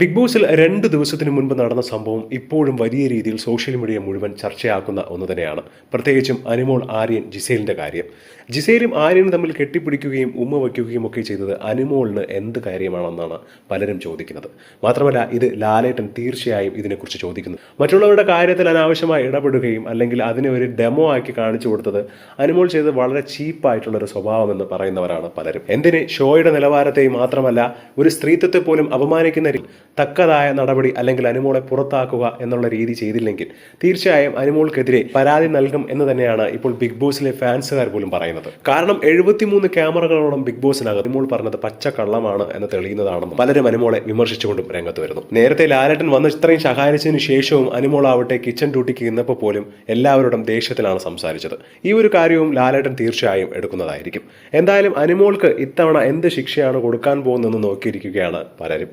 Big ബോസിൽ രണ്ട് ദിവസത്തിന് മുൻപ് നടന്ന സംഭവം ഇപ്പോഴും വലിയ രീതിയിൽ സോഷ്യൽ മീഡിയ മുഴുവൻ ചർച്ചയാക്കുന്ന ഒന്ന് തന്നെയാണ്. പ്രത്യേകിച്ചും അനുമോൾ ആര്യൻ ജിസേലിന്റെ കാര്യം. ജിസേലും ആര്യനും തമ്മിൽ കെട്ടിപ്പിടിക്കുകയും ഉമ്മ വയ്ക്കുകയും ഒക്കെ ചെയ്തത് അനുമോളിന് എന്ത് കാര്യമാണെന്നാണ് പലരും ചോദിക്കുന്നത്. മാത്രമല്ല ഇത് ലാലേട്ടൻ തീർച്ചയായും ഇതിനെക്കുറിച്ച് ചോദിക്കുന്നു. മറ്റുള്ളവരുടെ കാര്യത്തിൽ അനാവശ്യമായി ഇടപെടുകയും അല്ലെങ്കിൽ അതിനെ ഒരു ഡെമോ ആക്കി കാണിച്ചു കൊടുത്തത് അനുമോൾ ചെയ്തത് വളരെ ചീപ്പായിട്ടുള്ള ഒരു സ്വഭാവമെന്ന് പറയുന്നവരാണ് പലരും. എന്തിനെ? ഷോയുടെ നിലവാരത്തെയും മാത്രമല്ല ഒരു സ്ത്രീത്വത്തെ പോലും അപമാനിക്കുന്ന തക്കതായ നടപടി അല്ലെങ്കിൽ അനുമോളെ പുറത്താക്കുക എന്നുള്ള രീതി ചെയ്തില്ലെങ്കിൽ തീർച്ചയായും അനുമോൾക്കെതിരെ പരാതി നൽകും എന്ന് തന്നെയാണ് ഇപ്പോൾ ബിഗ് ബോസിലെ ഫാൻസുകാർ പോലും പറയുന്നത്. കാരണം എഴുപത്തിമൂന്ന് ക്യാമറകളോളം ബിഗ് ബോസിനകത്ത് അനുമോൾ പറഞ്ഞത് പച്ച കള്ളമാണ് എന്ന് തെളിയുന്നതാണെന്നും പലരും അനുമോളെ വിമർശിച്ചുകൊണ്ടും രംഗത്ത് വരുന്നു നേരത്തെ ലാലട്ടൻ വന്ന് ഇത്രയും സഹായിച്ചതിന് ശേഷവും അനുമോൾ ആവട്ടെ കിച്ചൺ ഡ്യൂട്ടിക്ക് ഇന്നപ്പോൾ പോലും എല്ലാവരോടും ദേഷ്യത്തിലാണ് സംസാരിച്ചത്. ഈ ഒരു കാര്യവും ലാലേട്ടൻ തീർച്ചയായും എടുക്കുന്നതായിരിക്കും. എന്തായാലും അനുമോൾക്ക് ഇത്തവണ എന്ത് ശിക്ഷയാണ് കൊടുക്കാൻ പോകുന്നതെന്ന് നോക്കിയിരിക്കുകയാണ് പലരും.